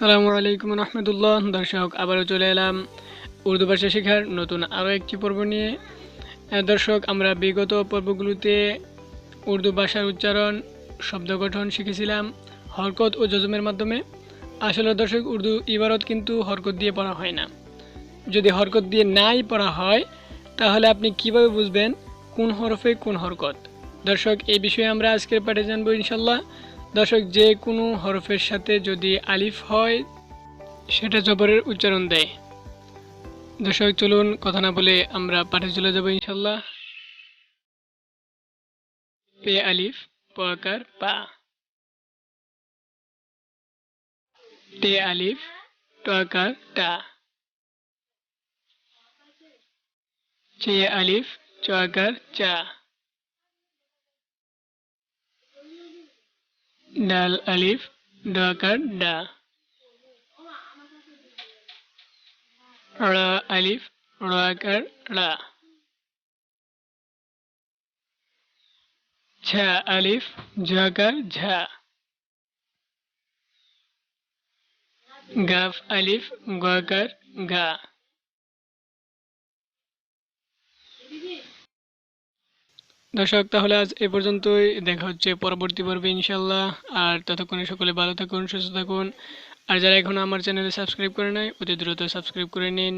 আসসালামু আলাইকুম রহমতুল্লাহ। দর্শক, আবারও চলে এলাম উর্দু ভাষা শেখার নতুন আরও একটি পর্ব নিয়ে। দর্শক, আমরা বিগত পর্বগুলোতে উর্দু ভাষার উচ্চারণ, শব্দ গঠন শিখেছিলাম হরকত ও যজমের মাধ্যমে। আসলে দর্শক, উর্দু ইবারত কিন্তু হরকত দিয়ে পড়া হয় না। যদি হরকত দিয়ে নাই পড়া হয়, তাহলে আপনি কীভাবে বুঝবেন কোন হরফে কোন হরকত? দর্শক, এই বিষয়ে আমরা আজকের পাঠে জানব ইনশাল্লাহ দর্শক, যে কোনো হরফের সাথে যদি আলিফ হয়, সেটা জবরের উচ্চারণ দেয়। দর্শক, চলুন কথা না বলে আমরা পাঠে চলে যাব ইনশাল্লাহ পে আলিফ, পকার, পা। তে আলিফ, টকার, টা। চে আলিফ, চকার, চা। ডাল আলিফ ডকার ডা রা আলিফ রাকার রা ঝা আলিফ ঝাকার ঝা গাফ আলিফ গাকার গা দর্শক, তাহলে আজ এ পর্যন্তই। দেখা হচ্ছে পরবর্তী পর্বে ইনশাল্লাহ আর ততক্ষণে সকলে ভালো থাকুন, সুস্থ থাকুন। আর যারা এখনও আমার চ্যানেলে সাবস্ক্রাইব করে নেয় অতি দ্রুত সাবস্ক্রাইব করে নিন।